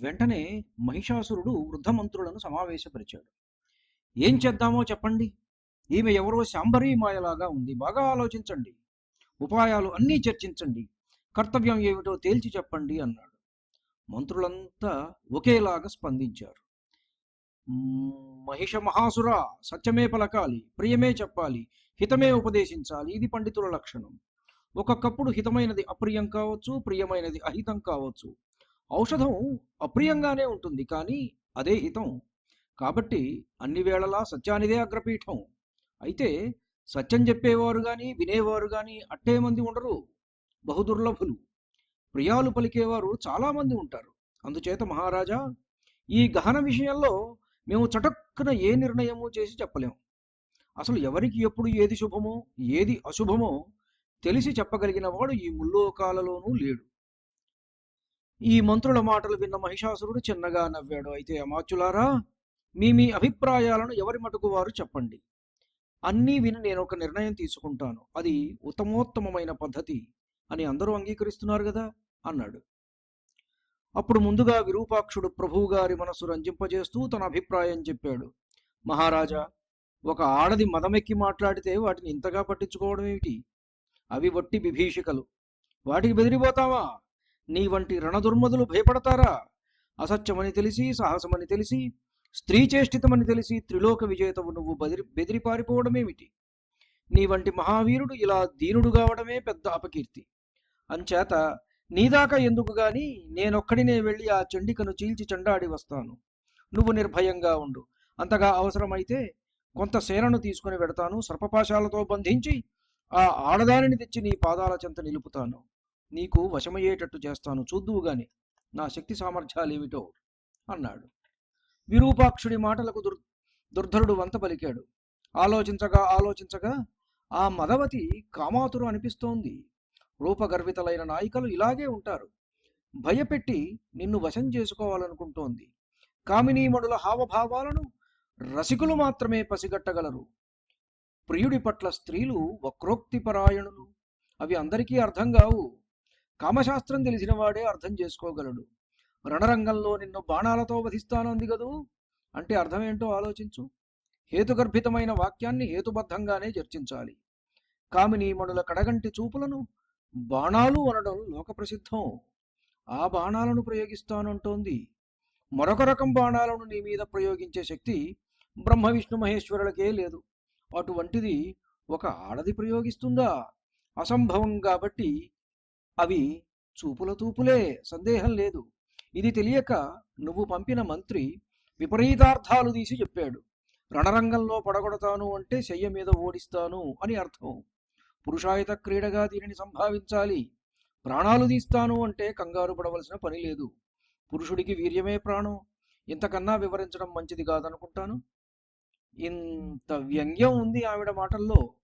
వెంటనే మహిషాసురుడు వృద్ధమంత్రులను సమావేశపరిచాడు. ఏం చేద్దామో చెప్పండి? ఈమె ఎవరో శాంబరీ మాయలాగా ఉంది. బాగా ఆలోచించండి. ఉపాయాలు అన్నీ చర్చించండి. కర్తవ్యం ఏమిటో తేల్చి చెప్పండి అన్నాడు. మంత్రులంతా ఒకేలాగా స్పందించారు. "మ్మ్, మహిష మహాసుర సత్యమే పలకాలి ప్రియమే చెప్పాలి హితమే ఉపదేశించాలి ఇది పండితుల లక్షణం. ఒక్కొక్కప్పుడు హితమైనది అప్రియం కావచ్చు ప్రియమైనది అహితం కావచ్చు. ఔషధం అప్రియంగానే ఉంటుంది కానీ అదే హితం. కాబట్టి అన్ని వేళలా సత్యానిదే అగ్రపీఠం. అయితే సత్యం చెప్పేవారు కానీ వినేవారు కానీ అట్టే మంది ఉండరు బహుదుర్లభులు ప్రియాలు పలికేవారు చాలామంది ఉంటారు. అందుచేత మహారాజా ఈ గహన విషయంలో మేము చటక్కున ఏ నిర్ణయము చేసి చెప్పలేము అసలు ఎవరికి ఎప్పుడు ఏది శుభమో ఏది అశుభమో తెలిసి చెప్పగలిగిన వాడు ఈ ముల్లోకాలలోనూ లేడు. ఈ మంత్రుల మాటలు విన్న మహిషాసురుడు చిన్నగా నవ్వాడు. అయితే అమాత్యులారా మీ మీ అభిప్రాయాలను ఎవరి మటుకు వారు చెప్పండి. అన్నీ విని నేను ఒక నిర్ణయం తీసుకుంటాను. అది ఉత్తమోత్తమమైన పద్ధతి అని అందరూ అంగీకరిస్తున్నారు కదా అన్నాడు. అప్పుడు ముందుగా విరూపాక్షుడు ప్రభువు గారి మనసు రంజింపజేస్తూ తన అభిప్రాయం చెప్పాడు. మహారాజా ఒక ఆడది మదమెక్కి మాట్లాడితే వాటిని ఇంతగా పట్టించుకోవడం ఏమిటి అవి వట్టి విభీషికలు. వాటికి బెదిరిపోతావా? నీ వంటి రణదుర్మదులు భయపడతారా? అసత్యమని తెలిసి సాహసమని తెలిసి స్త్రీ చేష్టితమని తెలిసి త్రిలోక విజేతవు నువ్వు బెదిరి బెదిరి పారిపోవడమేమిటి నీ వంటి మహావీరుడు ఇలా దీనుడు కావడమే పెద్ద అపకీర్తి. అంచేత నీదాకా ఎందుకు గాని నేనొక్కడినే వెళ్ళి ఆ చండికను చీల్చి చెండాడి వస్తాను. నువ్వు నిర్భయంగా ఉండు. అంతగా అవసరమైతే కొంత సేనను తీసుకుని వెడతాను. సర్పపాశాలతో బంధించి ఆ ఆడదానిని తెచ్చి నీ పాదాల చెంత నిలుపుతాను. నీకు వశమయ్యేటట్టు చేస్తాను. చూద్దువు గాని నా శక్తి సామర్థ్యాలేమిటో అన్నాడు. విరూపాక్షుడి మాటలకు దుర్ దుర్ధరుడు వంత పలికాడు. ఆలోచించగా ఆలోచించగా ఆ మదవతి కామాతురు అనిపిస్తోంది. రూపగర్వితలైన నాయికలు ఇలాగే ఉంటారు. భయపెట్టి నిన్ను వశం చేసుకోవాలనుకుంటోంది. కామినీమణుల హావభావాలను రసికులు మాత్రమే పసిగట్టగలరు. ప్రియుడి పట్ల స్త్రీలు వక్రోక్తి పరాయణులు అవి అందరికీ అర్థం కావు. కామశాస్త్రం తెలిసిన వాడే అర్థం చేసుకోగలడు. రణరంగంలో నిన్ను బాణాలతో వధిస్తానంది కదూ అంటే అర్థమేంటో ఆలోచించు. హేతుగర్భితమైన వాక్యాన్ని హేతుబద్ధంగానే చర్చించాలి. కామినీమణుల కడగంటి చూపులను బాణాలు అనడం లోకప్రసిద్ధం. ఆ బాణాలను ప్రయోగిస్తానంటోంది. మరొక రకం బాణాలను నీ మీద ప్రయోగించే శక్తి బ్రహ్మ విష్ణు మహేశ్వరులకే లేదు. అటువంటిది ఒక ఆడది ప్రయోగిస్తుందా? అసంభవం కాబట్టి అవి చూపుల తూపులే సందేహం లేదు. ఇది తెలియక నువ్వు పంపిన మంత్రి విపరీతార్థాలు తీసి చెప్పాడు. రణరంగంలో పడగొడతాను అంటే శయ్య మీద ఓడిస్తాను అని అర్థం. పురుషాయుత క్రీడగా దీనిని సంభావించాలి. ప్రాణాలు తీస్తాను అంటే కంగారు పడవలసిన పని లేదు. పురుషుడికి వీర్యమే ప్రాణం. ఇంతకన్నా వివరించడం మంచిది కాదనుకుంటాను. ఇంత వ్యంగ్యం ఉంది ఆవిడ మాటల్లో.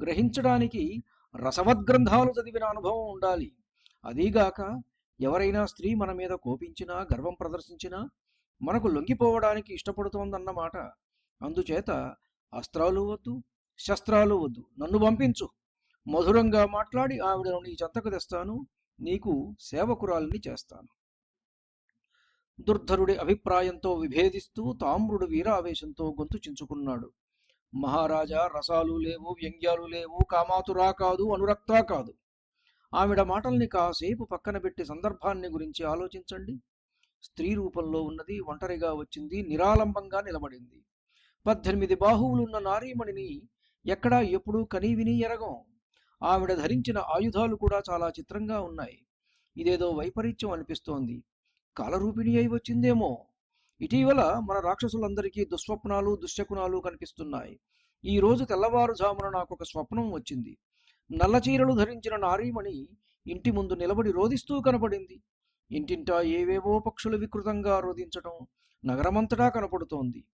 గ్రహించడానికి రసవద్గ్రంథాలు చదివిన అనుభవం ఉండాలి. అదీగాక ఎవరైనా స్త్రీ మన మీద కోపించినా గర్వం ప్రదర్శించినా మనకు లొంగిపోవడానికి ఇష్టపడుతోందన్నమాట. అందుచేత అస్త్రాలు వద్దు శస్త్రాలు వద్దు. నన్ను పంపించు. మధురంగా మాట్లాడి ఆవిడను నీ చెంతకు తెస్తాను. నీకు సేవకురాలిని చేస్తాను. దుర్ధరుడి అభిప్రాయంతో విభేదిస్తూ తామ్రుడు వీరావేశంతో గొంతు చించుకున్నాడు. మహారాజా రసాలు లేవు వ్యంగ్యాలు లేవు కామాతురా కాదు అనురక్తా కాదు. ఆవిడ మాటల్ని కాసేపు పక్కన పెట్టి సందర్భాన్ని గురించి ఆలోచించండి. స్త్రీ రూపంలో ఉన్నది ఒంటరిగా వచ్చింది నిరాలంబంగా నిలబడింది. పద్దెనిమిది బాహువులున్న నారీమణిని ఎక్కడా ఎప్పుడూ కనీవిని ఎరగం. ఆవిడ ధరించిన ఆయుధాలు కూడా చాలా చిత్రంగా ఉన్నాయి. ఇదేదో వైపరీత్యం అనిపిస్తోంది. కాలరూపిణి అయి వచ్చిందేమో. ఇటీవల మన రాక్షసులందరికీ దుస్వప్నాలు దుశ్శకునాలు కనిపిస్తున్నాయి. ఈ రోజు తెల్లవారుజామున నాకు ఒక స్వప్నం వచ్చింది. నల్ల చీరలు ధరించిన నారీమణి ఇంటి ముందు నిలబడి రోదిస్తూ కనపడింది. ఇంటింటా ఏవేవో పక్షులు వికృతంగా రోదించటం నగరమంతటా కనపడుతోంది.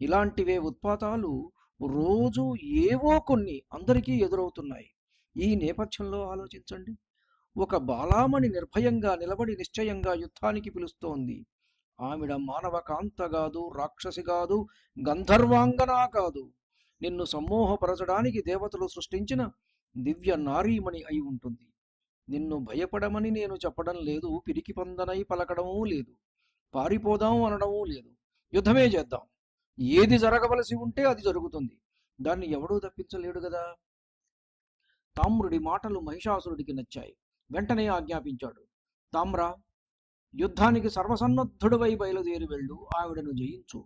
ఇలాంటివే ఉత్పాతాలు రోజు ఏవో కొన్ని అందరికీ ఎదురవుతున్నాయి. ఈ నేపథ్యంలో ఆలోచించండి. ఒక బాలామణి నిర్భయంగా నిలబడి నిశ్చయంగా యుద్ధానికి పిలుస్తోంది. ఆవిడ మానవ కాంత కాదు రాక్షసి కాదు గంధర్వాంగనా కాదు. నిన్ను సమ్మోహపరచడానికి దేవతలు సృష్టించిన దివ్య నారీమణి అయి ఉంటుంది. నిన్ను భయపడమని నేను చెప్పడం లేదు పిరికి పందనై పలకడమూ లేదు పారిపోదాం అనడమూ లేదు. యుద్ధమే చేద్దాం. ఏది జరగవలసి ఉంటే అది జరుగుతుంది. దాన్ని ఎవడూ తప్పించలేడు కదా తామ్రుడి మాటలు మహిషాసురుడికి నచ్చాయి. వెంటనే ఆజ్ఞాపించాడు. తామ్ర యుద్ధానికి సర్వసన్నద్ధుడివై బయలుదేరి వెళ్ళు ఆవిడను జయించు.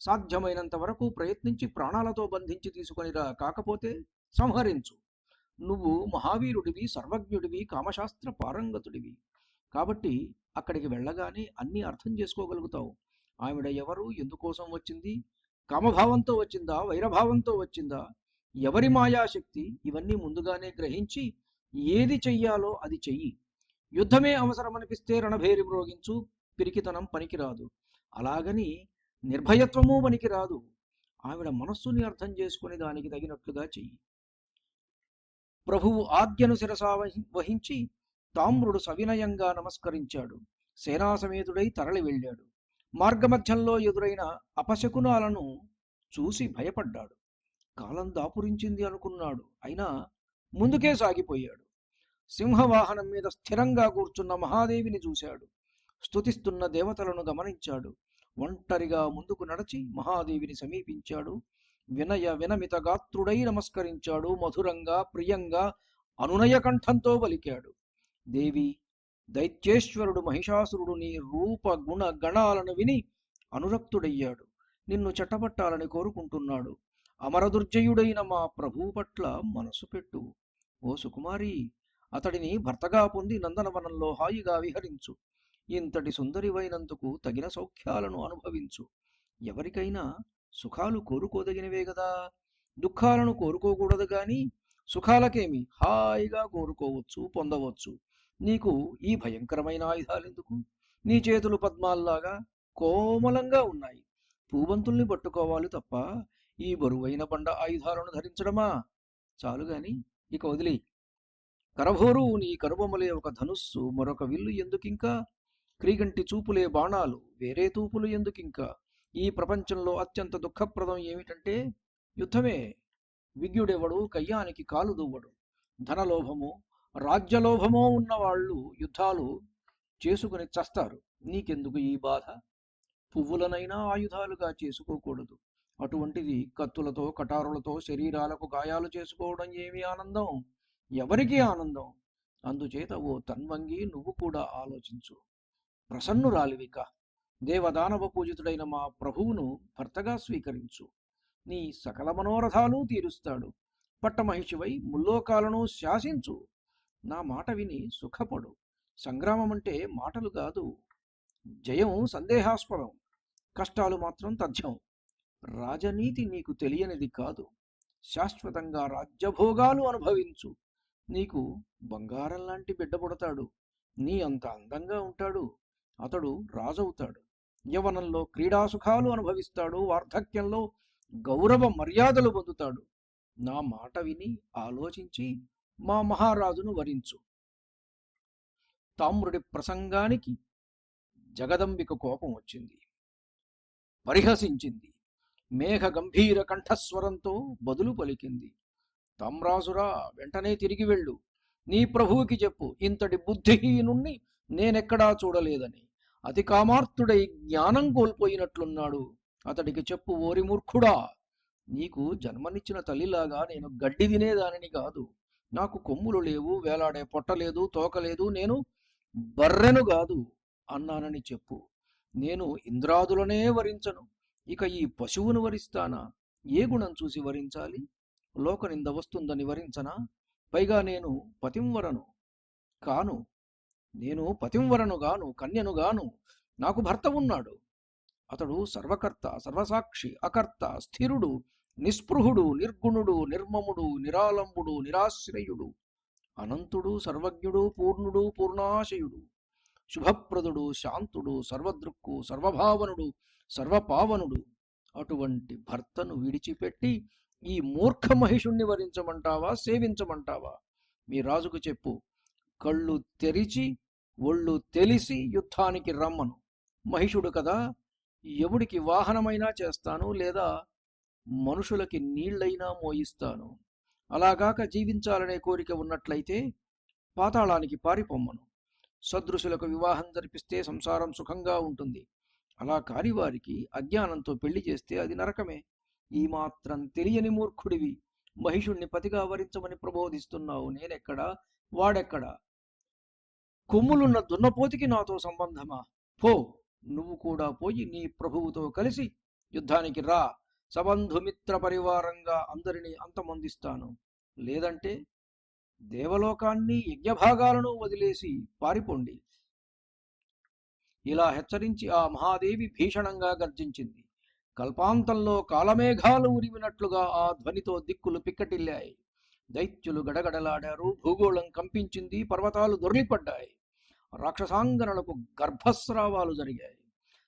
సాధ్యమైనంత వరకు ప్రయత్నించి ప్రాణాలతో బంధించి తీసుకొనిరా కాకపోతే సంహరించు. నువ్వు మహావీరుడివి సర్వజ్ఞుడివి కామశాస్త్ర పారంగతుడివి. కాబట్టి అక్కడికి వెళ్ళగానే అన్నీ అర్థం చేసుకోగలుగుతావు. ఆవిడ ఎవరు ఎందుకోసం వచ్చింది? కామభావంతో వచ్చిందా? వైరభావంతో వచ్చిందా? ఎవరి మాయాశక్తి? ఇవన్నీ ముందుగానే గ్రహించి ఏది చెయ్యాలో అది చెయ్యి. యుద్ధమే అవసరమనిపిస్తే రణభేరి మ్రోగించు పిరికితనం పనికిరాదు. అలాగని నిర్భయత్వము పనికిరాదు. ఆవిడ మనస్సుని అర్థం చేసుకుని దానికి తగినట్లుగా చెయ్యి. ప్రభువు ఆజ్ఞను శిరసా వహి- వహించి తామ్రుడు సవినయంగా నమస్కరించాడు. సేనాసమేతుడై తరలి వెళ్ళాడు. మార్గమధ్యంలో ఎదురైన అపశకునాలను చూసి భయపడ్డాడు. కాలం దాపురించింది అనుకున్నాడు. అయినా ముందుకే సాగిపోయాడు. సింహవాహనం మీద స్థిరంగా కూర్చున్న మహాదేవిని చూశాడు. స్తుతిస్తున్న దేవతలను గమనించాడు. ఒంటరిగా ముందుకు నడచి మహాదేవిని సమీపించాడు. వినయ వినమిత గాత్రుడై నమస్కరించాడు. మధురంగా ప్రియంగా అనునయ కంఠంతో పలికాడు. దేవి దైత్యేశ్వరుడు మహిషాసురుడు నీ రూప గుణ గణాలను విని అనురక్తుడయ్యాడు. నిన్ను చెట్టబట్టాలని కోరుకుంటున్నాడు. అమరదుర్జయుడైన మా ప్రభు పట్ల మనసు పెట్టు. ఓ సుకుమారి అతడిని భర్తగా పొంది నందనవనంలో హాయిగా విహరించు. ఇంతటి సుందరివైనందుకు తగిన సౌఖ్యాలను అనుభవించు. ఎవరికైనా సుఖాలు కోరుకోదగినవే కదా దుఃఖాలను కోరుకోకూడదు గాని సుఖాలకేమి హాయిగా కోరుకోవచ్చు పొందవచ్చు. నీకు ఈ భయంకరమైన ఆయుధాలెందుకు నీ చేతులు పద్మాల్లాగా కోమలంగా ఉన్నాయి. పూవంతుల్ని పట్టుకోవాలి తప్ప ఈ బరువైన బండ ఆయుధాలను ధరించడమా? చాలుగాని ఇక వదిలి కరభోరు నీ కరుబొమ్మలే ఒక ధనుస్సు మరొక విల్లు ఎందుకింకా? క్రీగంటి చూపులే బాణాలు వేరే తూపులు ఎందుకింకా? ఈ ప్రపంచంలో అత్యంత దుఃఖప్రదం ఏమిటంటే యుద్ధమే. విజ్ఞుడెవడు? కయ్యానికి కాలు దువ్వడు. ధనలోభము రాజ్యలోభమో ఉన్నవాళ్ళు యుద్ధాలు చేసుకుని చస్తారు. నీకెందుకు ఈ బాధ? పువ్వులనైనా ఆయుధాలుగా చేసుకోకూడదు. అటువంటిది కత్తులతో కటారులతో శరీరాలకు గాయాలు చేసుకోవడం ఏమి ఆనందం? ఎవరికి ఆనందం. అందుచేత ఓ తన్వంగి నువ్వు కూడా ఆలోచించు. ప్రసన్నురాలివిక. దేవదానవ పూజితుడైన మా ప్రభువును భర్తగా స్వీకరించు. నీ సకల మనోరథాలు తీరుస్తాడు. పట్టమహిషివై ముల్లోకాలను శాసించు. నా మాట విని సుఖపడు. సంగ్రామం అంటే మాటలు కాదు. జయం సందేహాస్పదం. కష్టాలు మాత్రం తథ్యం. రాజనీతి నీకు తెలియనిది కాదు. శాశ్వతంగా రాజ్యభోగాలు అనుభవించు. నీకు బంగారం లాంటి బిడ్డ పుడతాడు. నీ అంత అందంగా ఉంటాడు. అతడు రాజవుతాడు. యవనంలో క్రీడాసుఖాలు అనుభవిస్తాడు. వార్ధక్యంలో గౌరవ మర్యాదలు పొందుతాడు. నా మాట విని ఆలోచించి మా మహారాజును వరించు. తామ్రుడి ప్రసంగానికి జగదంబిక కోపం వచ్చింది. పరిహసించింది. మేఘ గంభీర కంఠస్వరంతో బదులు పలికింది. ధమ్రాజురా వెంటనే తిరిగి వెళ్ళు. నీ ప్రభువుకి చెప్పు ఇంతటి బుద్ధిహీనుణ్ణి నేనెక్కడా చూడలేదని. అతి కామార్తుడై జ్ఞానం కోల్పోయినట్లున్నాడు. అతడికి చెప్పు ఓరి మూర్ఖుడా నీకు జన్మనిచ్చిన తల్లిలాగా నేను గడ్డి తినేదానిని కాదు. నాకు కొమ్ములు లేవు వేలాడే పొట్టలేదు తోకలేదు నేను బర్రెను కాదు అన్నానని చెప్పు. నేను ఇంద్రాదులనే వరించను. ఇక ఈ పశువును వరిస్తానా? ఏ గుణం చూసి వరించాలి? లోకనింద వస్తుందని వరించనా పైగా నేను పతింవరను కాను నేను పతింవరను గాను కన్యను గాను నాకు భర్త ఉన్నాడు అతడు సర్వకర్త సర్వసాక్షి అకర్త స్థిరుడు నిస్పృహుడు నిర్గుణుడు నిర్మముడు నిరాలంబుడు నిరాశ్రయుడు అనంతుడు సర్వజ్ఞుడు పూర్ణుడు పూర్ణాశయుడు శుభప్రదుడు శాంతుడు సర్వదృక్కు సర్వభావనుడు సర్వపావనుడు అటువంటి భర్తను విడిచిపెట్టి ఈ మూర్ఖ మహిషుణ్ణి వరించమంటావా? సేవించమంటావా? మీ రాజుకు చెప్పు. కళ్ళు తెరిచి ఒళ్ళు తెలిసి యుద్ధానికి రమ్మను. మహిషుడు కదా ఎవడికి వాహనమైనా చేస్తాను లేదా మనుషులకి నీళ్ళైనా మోయిస్తాను. అలాగాక జీవించాలనే కోరిక ఉన్నట్లయితే పాతాళానికి పారిపోమ్మను. సదృశులకు వివాహం జరిపిస్తే సంసారం సుఖంగా ఉంటుంది. అలా కాని వారికి అజ్ఞానంతో పెళ్ళి చేస్తే అది నరకమే. ఈ మాత్రం తెలియని మూర్ఖుడివి. మహిషుణ్ణి పతిగా వరించమని ప్రబోధిస్తున్నావు. నేనెక్కడా? వాడెక్కడా? కొమ్ములున్న దున్నపోతికి నాతో సంబంధమా? పో నువ్వు కూడా పోయి నీ ప్రభువుతో కలిసి యుద్ధానికి రా. సబంధుమిత్ర పరివారంగా అందరినీ అంతమందిస్తాను. లేదంటే దేవలోకాన్ని యజ్ఞభాగాలను వదిలేసి పారిపోండి. ఇలా హెచ్చరించి ఆ మహాదేవి భీషణంగా గర్జించింది. కల్పాంతంలో కాలమేఘాలు ఉరిమినట్లుగా ఆ ధ్వనితో దిక్కులు పిక్కటిల్లాయి. దైత్యులు గడగడలాడారు భూగోళం కంపించింది పర్వతాలు దొర్లిపడ్డాయి. రాక్షసాంగనలకు గర్భస్రావాలు జరిగాయి.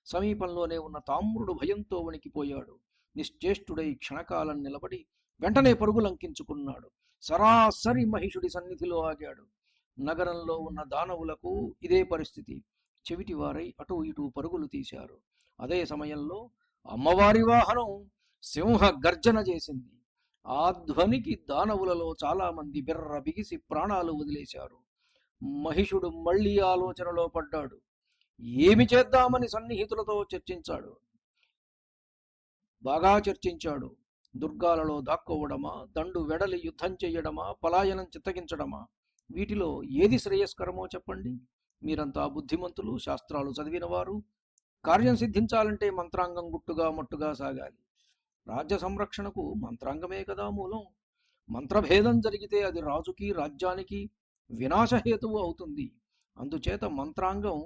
సమీపంలోనే ఉన్న తామ్రుడు భయంతో వణికిపోయాడు. నిశ్చేష్టుడై క్షణకాలం నిలబడి వెంటనే పరుగులంకించుకున్నాడు. సరాసరి మహిషుడి సన్నిధిలో ఆగాడు. నగరంలో ఉన్న దానవులకు ఇదే పరిస్థితి. చెవిటివారై అటూ ఇటూ పరుగులు తీశారు. అదే సమయంలో అమ్మవారి వాహనం సింహ గర్జన చేసింది. ఆ ధ్వనికి దానవులలో చాలా మంది బిర్ర బిగిసి ప్రాణాలు వదిలేశారు. మహిషుడు మళ్ళీ ఆలోచనలో పడ్డాడు. ఏమి చేద్దామని సన్నిహితులతో చర్చించాడు. బాగా చర్చించాడు. దుర్గాలలో దాక్కోవడమా దండు వెడలి యుద్ధం చేయడమా పలాయనం చిత్తగించడమా? వీటిలో ఏది శ్రేయస్కరమో చెప్పండి. మీరంతా బుద్ధిమంతులు శాస్త్రాలు చదివినవారు. కార్యం సిద్ధించాలంటే మంత్రాంగం గుట్టుగా మట్టుగా సాగాలి. రాజ్య సంరక్షణకు మంత్రాంగమే కదా మూలం. మంత్రభేదం జరిగితే అది రాజుకి రాజ్యానికి వినాశహేతువు అవుతుంది. అందుచేత మంత్రాంగం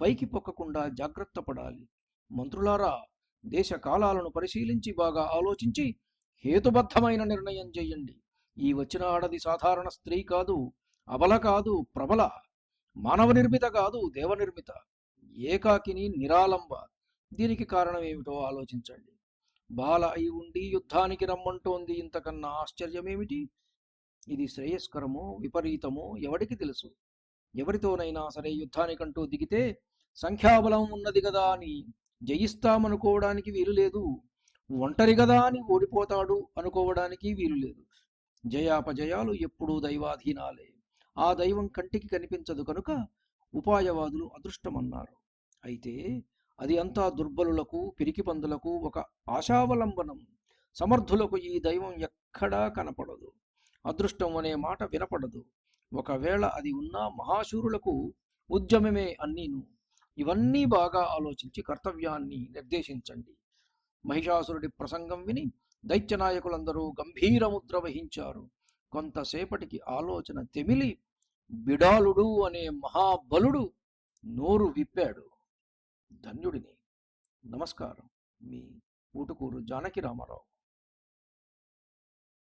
పైకి పొక్కకుండా జాగ్రత్త పడాలి. మంత్రులారా దేశ కాలాలను పరిశీలించి బాగా ఆలోచించి హేతుబద్ధమైన నిర్ణయం చేయండి. ఈ వచ్చిన ఆడది సాధారణ స్త్రీ కాదు అబల కాదు ప్రబల మానవ నిర్మిత కాదు దేవనిర్మిత ఏకాకిని నిరాలంబ. దీనికి కారణం ఏమిటో ఆలోచించండి. బాల అయి ఉండి యుద్ధానికి రమ్మంటోంది ఇంతకన్నా ఆశ్చర్యమేమిటి? ఇది శ్రేయస్కరమో విపరీతమో ఎవడికి తెలుసు? ఎవరితోనైనా సరే యుద్ధానికంటూ దిగితే సంఖ్యాబలం ఉన్నది కదా అని. జయిస్తామనుకోవడానికి వీలు లేదు. ఒంటరి కదా అని ఓడిపోతాడు అనుకోవడానికి వీలు లేదు. జయాపజయాలు ఎప్పుడూ దైవాధీనాలే. ఆ దైవం కంటికి కనిపించదు కనుక ఉపాయవాదులు అదృష్టమన్నారు. అయితే అది అంతా దుర్బలులకు పిరికి పందులకు ఒక ఆశావలంబనం. సమర్థులకు ఈ దైవం ఎక్కడా కనపడదు. అదృష్టం అనే మాట వినపడదు. ఒకవేళ అది ఉన్నా మహాశూరులకు ఉద్యమమే అన్నీను. ఇవన్నీ బాగా ఆలోచించి కర్తవ్యాన్ని నిర్దేశించండి. మహిషాసురుడి ప్రసంగం విని దైత్య నాయకులందరూ గంభీరముద్ర వహించారు. కొంతసేపటికి ఆలోచన తెమిలి బిడాలుడు అనే మహాబలుడు నోరు విప్పాడు. ధన్యుడిని. నమస్కారం. మీ ఊటుకూరు జానకి రామారావు.